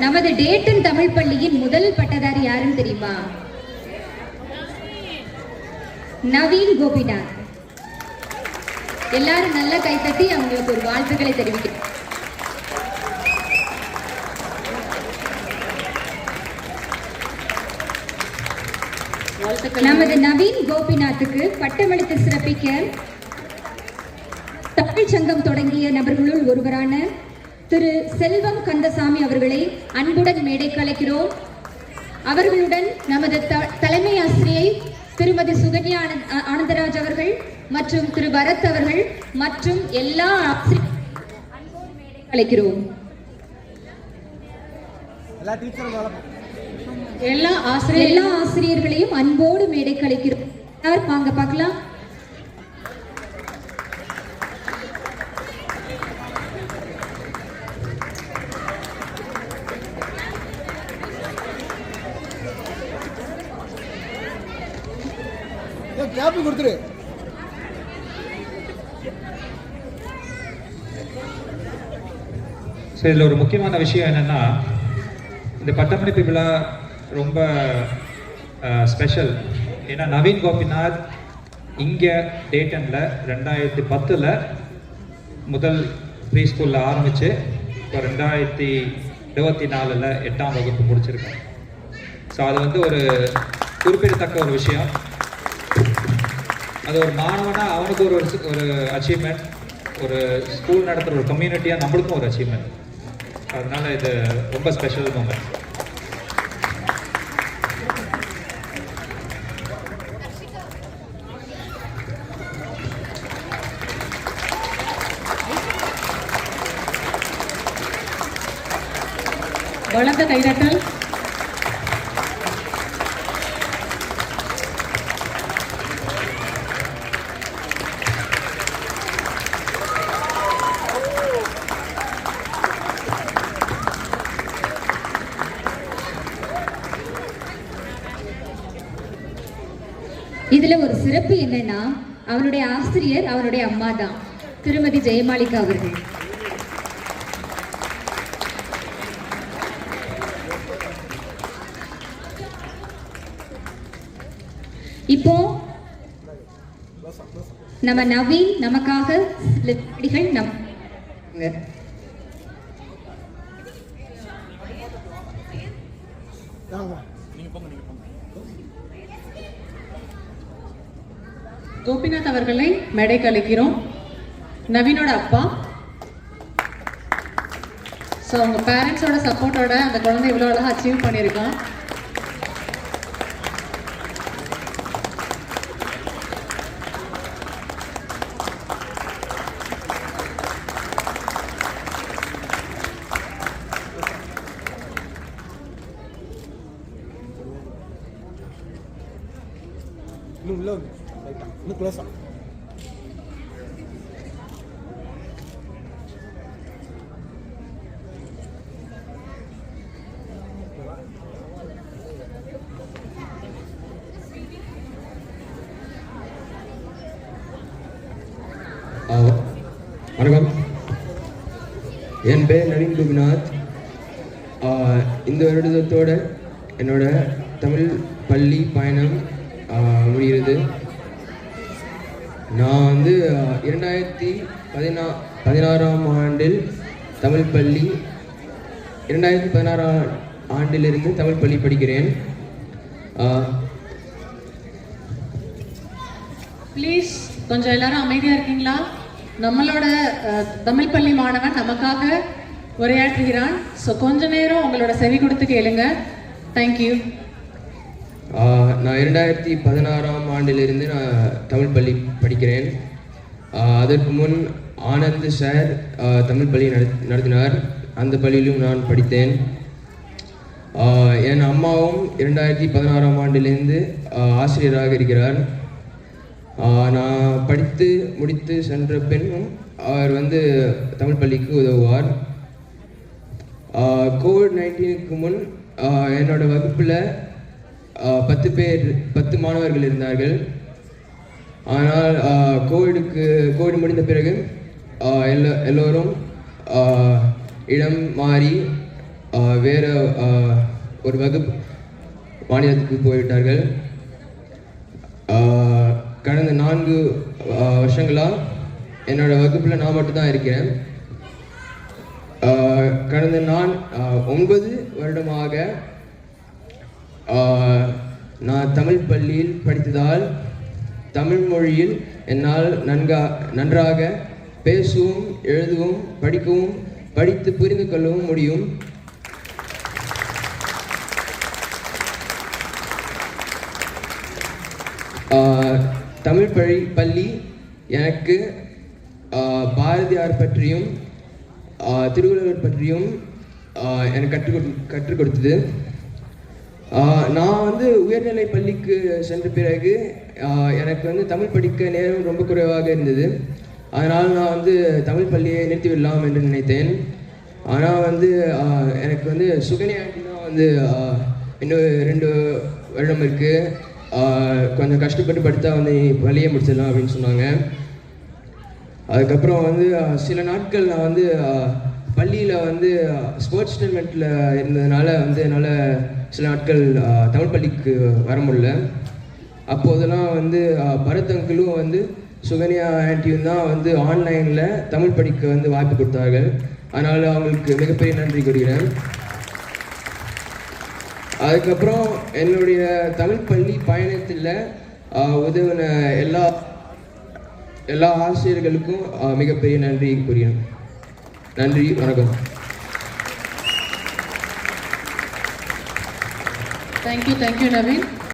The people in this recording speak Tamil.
நமது டேட்டன் தமிழ் பள்ளியின் முதல் பட்டதாரி யாருன்னு தெரியுமா? நவீன் கோபிநாத். எல்லாரும் நல்லா கைத்தட்டி அவங்களுக்கு ஒரு வாழ்த்துக்களை தெரிவிக்கிறேன் நமது நவீன் கோபிநாத்துக்கு பட்டமளித்து சிறப்பிக்க தமிழ் சங்கம் தொடங்கிய நபர்களுள் ஒருவரான திரு செல்வம் கந்தசாமி அவர்களை அன்புடன் மேடைக்கு அழைக்கிறோம். அவர்களுடன் நமது தலைமை ஆசிரியை திருமதி சுகன்யா ஆனந்தராஜ் அவர்கள் மற்றும் திரு பரத் அவர்கள் மற்றும் எல்லா அழைக்கிறோம். எல்லா ஆசிரியர் எல்லா ஆசிரியர்களையும் அன்போடு மேடைக்கு அழைக்கிறோம். யார்? வாங்க பார்க்கலாம். ஏய், கொடுத்துரு. ஸோ இதில் ஒரு முக்கியமான விஷயம் என்னென்னா இந்த பட்டமளிப்பு விழா ரொம்ப ஸ்பெஷல் ஏன்னா நவீன் கோபிநாத் இங்கே டேட்டனில் ரெண்டாயிரத்தி பத்தில் முதல் ப்ரீ ஸ்கூலில் ஆரம்பித்து இப்போ ரெண்டாயிரத்தி இருபத்தி நாலில் எட்டாம் வகுப்பு முடிச்சிருக்கேன் ஸோ அது வந்து ஒரு குறிப்பிடத்தக்க ஒரு விஷயம். அது ஒரு மாணவனாக அவனுக்கு ஒரு ஒரு அச்சீவ்மெண்ட் ஒரு ஸ்கூல் நடத்துகிற ஒரு கம்யூனிட்டியாக நம்மளுக்கும் ஒரு அச்சீவ்மெண்ட் அதனால இது ரொம்ப ஸ்பெஷல் மூமெண்ட் வளர்ந்த கைதட்டல். இதுல ஒரு சிறப்பு என்னன்னா அவருடைய ஆசிரியர் அவருடைய அம்மா தான் திருமதி ஜெயமாலிகா அவர்கள். இப்போ நம்ம நவீன் நமக்காக சில அடிகள் நம் போங்க. கோபிநாத் அவர்களை மேடைக்கு அழைக்கிறோம். நவீனோட அப்பா. ஸோ அவங்க பேரண்ட்ஸோட சப்போர்ட்டோட அந்த குழந்தை இவ்வளோ அழகாக அச்சீவ் பண்ணியிருக்கான். இன்னும் உள்ள இன்னும் க்ளோஸா வணக்கம். என் பேர் நவீன் கோபிநாத் இந்த வருடத்தோட என்னோட தமிழ் பள்ளி பயணம் முடிகிறது. நான் வந்து இரண்டாயிரத்தி பதினா பதினாறாம் ஆண்டில் தமிழ் பள்ளி இரண்டாயிரத்தி பதினாறாம் ஆண்டிலிருந்து தமிழ் பள்ளி படிக்கிறேன். ப்ளீஸ் கொஞ்சம் எல்லாரும் அமைதியாக இருக்கீங்களா? நம்மளோட தமிழ் பள்ளி மாணவன் நமக்காக உரையாற்றுகிறான். ஸோ கொஞ்ச நேரம் உங்களோட செவி கொடுத்து கேளுங்க. தேங்க்யூ நான் இரண்டாயிரத்தி பதினாறாம் ஆண்டிலிருந்து நான் தமிழ் பள்ளி படிக்கிறேன். அதற்கு முன் ஆனந்த் சார் தமிழ் பள்ளி நடத் நடத்தினார். அந்த பள்ளியிலும் நான் படித்தேன். என் அம்மாவும் இரண்டாயிரத்தி பதினாறாம் ஆண்டிலிருந்து ஆசிரியராக இருக்கிறார். நான் படித்து முடித்து சென்ற பின்னும் அவர் வந்து தமிழ் பள்ளிக்கு உதவுவார். கோவிட் நைன்டீனுக்கு முன் என்னோடய என்னோட வகுப்பில் பத்து பேர் பத்து மாணவர்கள் இருந்தார்கள். ஆனால் கோவிடுக்கு கோவிட் முடிந்த பிறகு எல்லோ எல்லோரும் இடம் மாறி வேறு ஒரு வகுப்பு மாநிலத்துக்கு போய்விட்டார்கள். கடந்த நான்கு வருஷங்களாக என்னோடய வகுப்பில் நான் மட்டும்தான் இருக்கிறேன். கடந்த நான் ஒன்பது வருடமாக நான் தமிழ் பள்ளியில் படித்ததால் தமிழ் மொழியில் என்னால் நன்கா நன்றாக பேசவும் எழுதவும் படிக்கவும் படித்து புரிந்து கொள்ளவும் முடியும். தமிழ் பள்ளி பள்ளி எனக்கு பாரதியார் பற்றியும் திருவள்ளுவர் பற்றியும் எனக்கு கற்றுக் கொடு கற்றுக் கொடுத்தது. நான் வந்து உயர்நிலை பள்ளிக்கு சென்ற பிறகு எனக்கு வந்து தமிழ் படிக்க நேரம் ரொம்ப குறைவாக இருந்தது. அதனால் நான் வந்து தமிழ் பள்ளியை நிறுத்திவிடலாம் என்று நினைத்தேன். ஆனால் வந்து எனக்கு வந்து சுகன்யா ஆண்டி வந்து இன்னும் ரெண்டு வருடம் இருக்குது கொஞ்சம் கஷ்டப்பட்டு படித்தா வந்து பள்ளியை முடிச்சிடலாம் அப்படின்னு சொன்னாங்க. அதுக்கப்புறம் வந்து சில நாட்கள் நான் வந்து பள்ளியில் வந்து ஸ்போர்ட்ஸ் டூர்மெண்ட்டில் இருந்ததுனால வந்து என்னால் சில நாட்கள் தமிழ் பள்ளிக்கு வர முடியல. அப்போதெல்லாம் வந்து பரத் அங்கிளும் வந்து சுகன்யா ஆண்டியும் தான் வந்து ஆன்லைனில் தமிழ் படிக்க வந்து வாய்ப்பு கொடுத்தார்கள். அதனால் அவங்களுக்கு மிகப்பெரிய நன்றி கூறுகிறேன். அதுக்கப்புறம் என்னுடைய தமிழ் பள்ளி பயணத்தில் உதவின எல்லா எல்லா ஆசிரியர்களுக்கும் மிகப்பெரிய நன்றி கூறுகிறேன். நன்றி வணக்கம். Thank you thank you Naveen